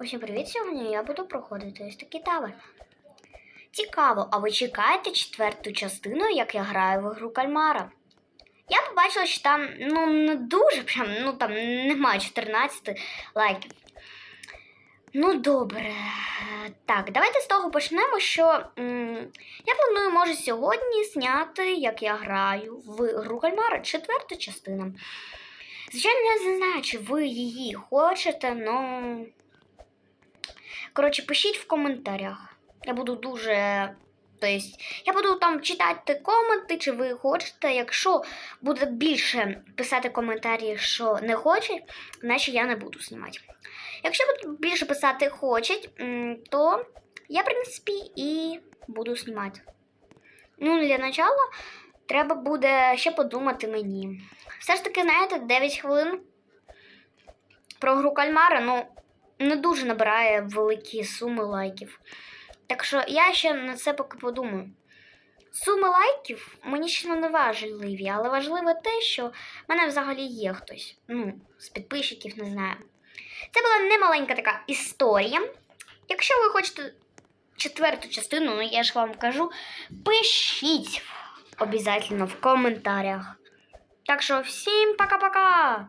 Усім привіт! Сьогодні я буду проходити ось такий тавер. Цікаво, а ви чекаєте четверту частину, як я граю в ігру Кальмара? Я побачила, що там ну не дуже прям, ну там немає 14 лайків. Ну, добре. Так, давайте з того почнемо, що м, я планую, може, сьогодні зняти, як я граю в гру Кальмара, четверта частина. Звичайно, я не знаю, чи ви її хочете, ну. Коротше, пишіть в коментарях. Я буду дуже. Тобто, я буду там читати коменти, чи ви хочете. Якщо буде більше писати коментарі, що не хочуть, значить я не буду знімати. Якщо будуть більше писати хочуть, то я, в принципі, і буду знімати. Ну, для начала треба буде ще подумати мені. Все ж таки, знаєте, 9 хвилин про гру кальмара, ну, не дуже набирає великі суми лайків. Так що я ще на це поки подумаю. Суми лайків мені ще не важливі, але важливо те, що в мене взагалі є хтось. Ну, з підписчиків, не знаю. Це була немаленька така історія. Якщо ви хочете четверту частину, ну я ж вам кажу, пишіть обов'язково в коментарях. Так що всім пока-пока!